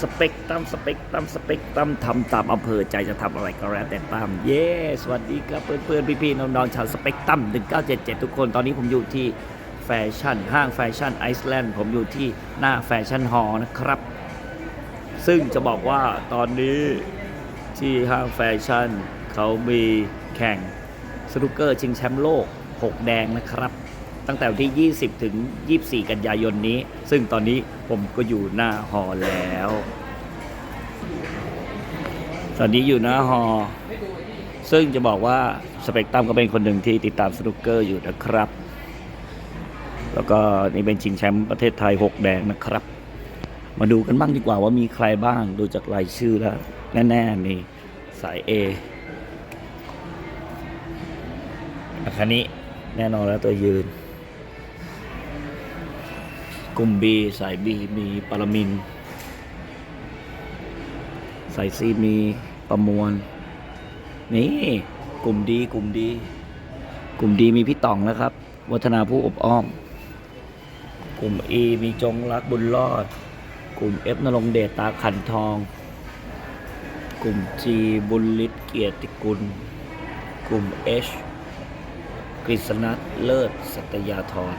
สเปกตรัมสเปกตรัมสเปกตรัมทำตามอำเภอใจจะทำอะไรก็แล้วแต่ตาม เย้สวัสดีครับเพื่อนๆพี่ๆน้องๆชาวสเปกตัม1977 ทุกคนตอนนี้ผมอยู่ที่แฟชั่นห้างแฟชั่นไอซ์แลนด์ผมอยู่ที่หน้าแฟชั่นฮอลล์นะครับ ซึ่งจะบอกว่าตอนนี้ที่ห้างแฟชั่นเขามีแข่งสนุกเกอร์ชิงแชมป์โลก 6 แดงนะครับ ตั้งแต่วันที่ 20 ถึง 24 กันยายนนี้ ซึ่งตอนนี้ ผมก็อยู่หน้าฮอร์แล้ว ตอนนี้อยู่หน้าฮอร์ซึ่งจะบอกว่าสเปกตรัมก็เป็นคนหนึ่งที่ติดตามสนุกเกอร์อยู่นะครับ แล้วก็นี่เป็นชิงแชมป์ประเทศไทย 6 แดงนะครับ มาดูกันบ้างดีกว่าว่ามีใครบ้างดูจากรายชื่อแล้ว แน่ๆมีสาย A อาคานี้แน่นอนแล้วตัวยืน กลุ่ม B สาย B มีปรมิน สาย C มีประมวล นี่ กลุ่มดีกลุ่มดี กลุ่มดีมีพี่ต่องแล้วครับ วัฒนาผู้อบอ้อม กลุ่ม E มีจงรักบุญรอด กลุ่ม F นรงเดชตาขันทอง กลุ่ม G บุญฤทธิ์เกียรติกุล กลุ่ม H กฤษณัทเลิศสัตยาธร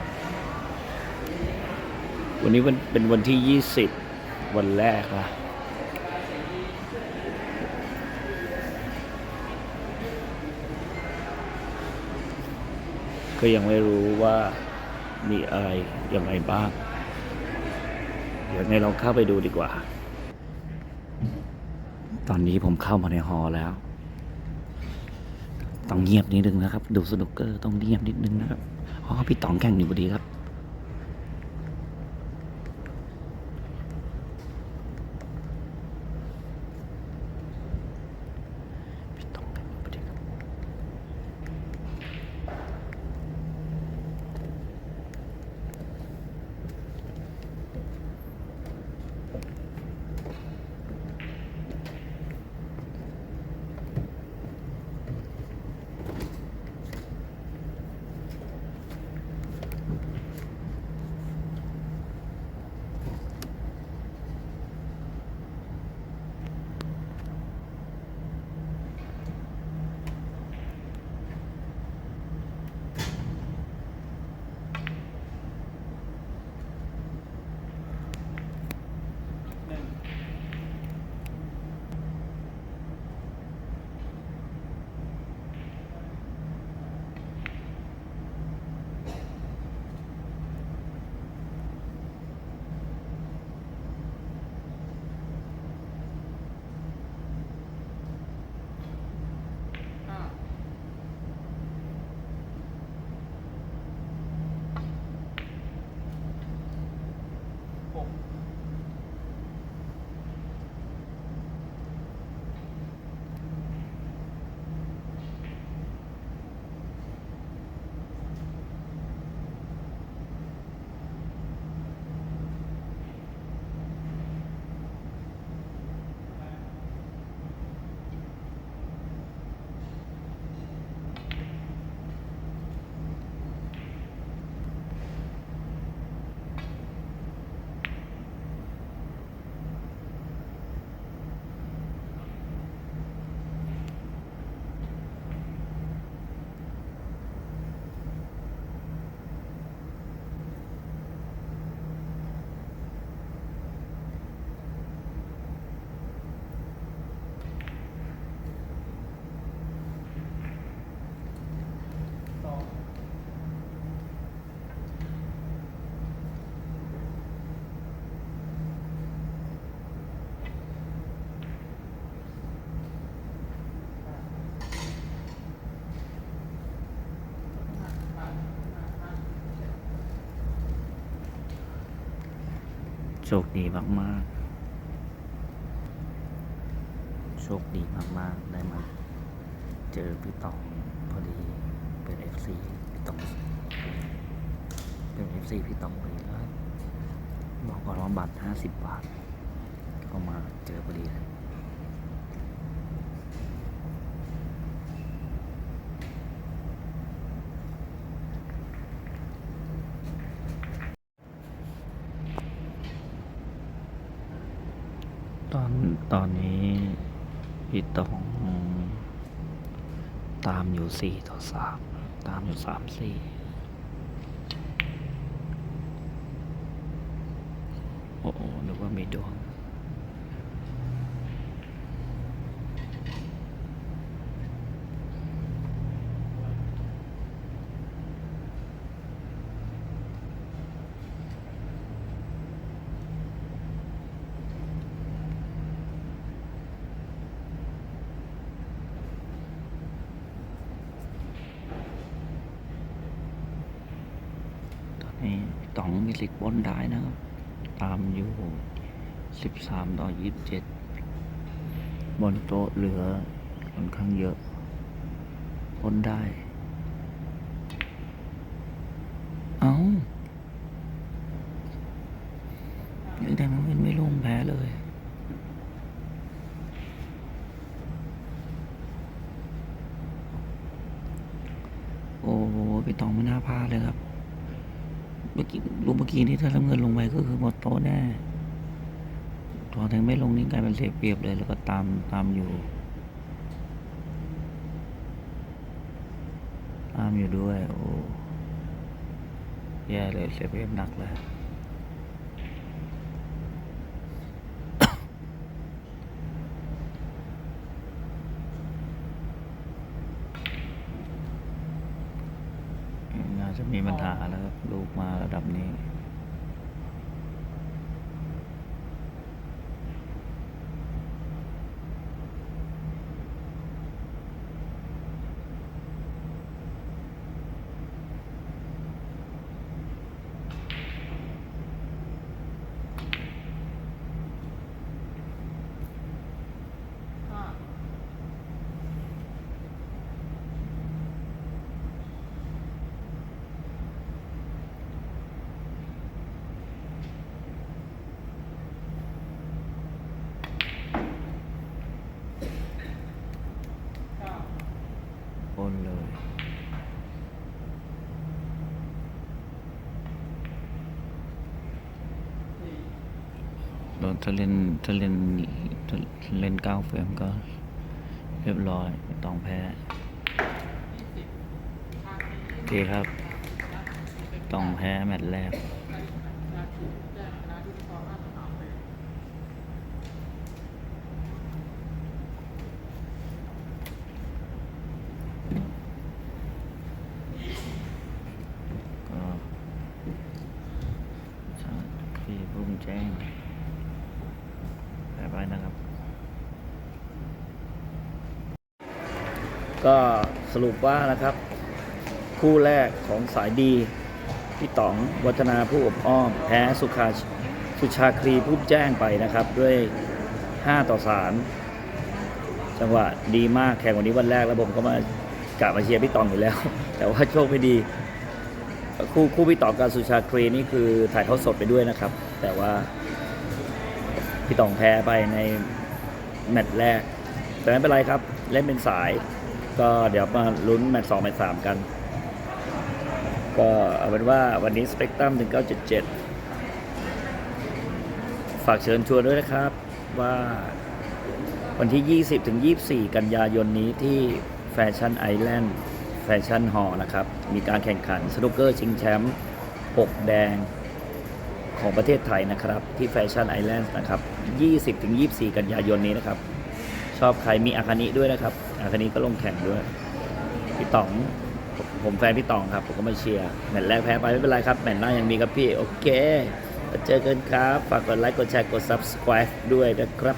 วันนี้วันเป็นวันที่ 20 วันแรกละก็ยังไม่รู้ว่ามีอะไรยังไงบ้าง เดี๋ยวไงลองเข้าไปดูดีกว่า ตอนนี้ผมเข้ามาในฮอแล้ว ต้องเงียบนิดนึงนะครับ ดูสนุกเกอร์ต้องเงียบนิดนึงนะครับ อ๋อ พี่ต๋องแข่งอยู่พอดีครับ ชคดีมากๆ โชคดีมากๆ ได้มาเจอพี่ต๋องพอดีเป็น FC พี่ต๋องเป็น FC พี่ต๋องพอดีแล้วบอกก่อนว่าบัตร50บาท ก็มาเจอพอดีเลย ตอนตอนนี้พี่ตองตามอยู่สี่ต่อสามตามอยู่สามสี่โอ้โหนึกว่าไม่ดว ตองมีสิทธิ์บนได้นะครับ ตามอยู่สิบสามต่อยี่สิบเจ็ดบนโต๊ะเหลือค่อนข้างเยอะบนได้ เอายังแต่มันไม่ลงแพ้เลยโอ้โหพี่ตองไม่น่าพลาดเลยครับ เมื่อกี้ลูกเมื่อกี้นี่ถ้าน้ำเงินลงไปก็คือหมดโต๊ะแน่ตอนแทงไม่ลงนี่กลายเป็นเสียเปรียบเลย แล้วก็ตามตามอยู่ ตามอยู่ด้วย โอ้แย่เลยเสียเปรียบหนักเลยจะมีปัญหาแล้วครับลูกมาระดับนี้ โอนเลย โดน ถ้าเล่นถ้าเล่นถ้าเล่นเก้าเฟรมก็เรียบร้อยต้องแพ้โอเคครับ ต้องแพ้แมตช์แรกก็ที่รุ่งแจ้งไปไปนะครับ ก็สรุปว่านะครับ คู่แรกของสายดีพี่ต๋องวัฒนาผู้อบอ้อม แพ้สุขาสุชาครีผู้แจ้งไปนะครับ ด้วย 5 ต่อ 3 จังหวะดีมากแข่งวันนี้วันแรกแล้วผมก็มากะมาเชียร์พี่ต๋องอยู่แล้ว แต่ว่าโชคไม่ดีคู่คู่พี่ต๋องกับสุชาครีนี่คือถ่ายทอดสดไปด้วยนะครับ แต่ว่าพี่ต๋องแพ้ไปในแมตช์แรก แต่ไม่เป็นไรครับ เล่นเป็นสาย ก็เดี๋ยวมาลุ้นแมตช์สองแมตช์สามกัน ก็เอาเป็นว่าวันนี้สเปกตรัม1977 ฝากเชิญชวนด้วยนะครับว่าวันที่ 20 ถึง 24 กันยายนนี้ที่แฟชั่นไอแลนด์แฟชั่นฮอลนะครับ มีการแข่งขันสนุกเกอร์ชิงแชมป์6 แดงของประเทศไทยนะครับ ที่แฟชั่นไอแลนด์นะครับ 20ถึง24 กันยายนนี้นะครับ ชอบใครมีอาคานิด้วยนะครับ อาคานิก็ลงแข่งด้วย พี่ต๋องผมผมแฟนพี่ต๋องครับ ผมก็มาเชียร์ แมตช์แรกแพ้ไปไม่เป็นไรครับ แมตช์หน้ายังมีครับพี่ โอเคเจอกันครับ ฝากกดไลค์ กดแชร์ กด subscribe ด้วยนะครับ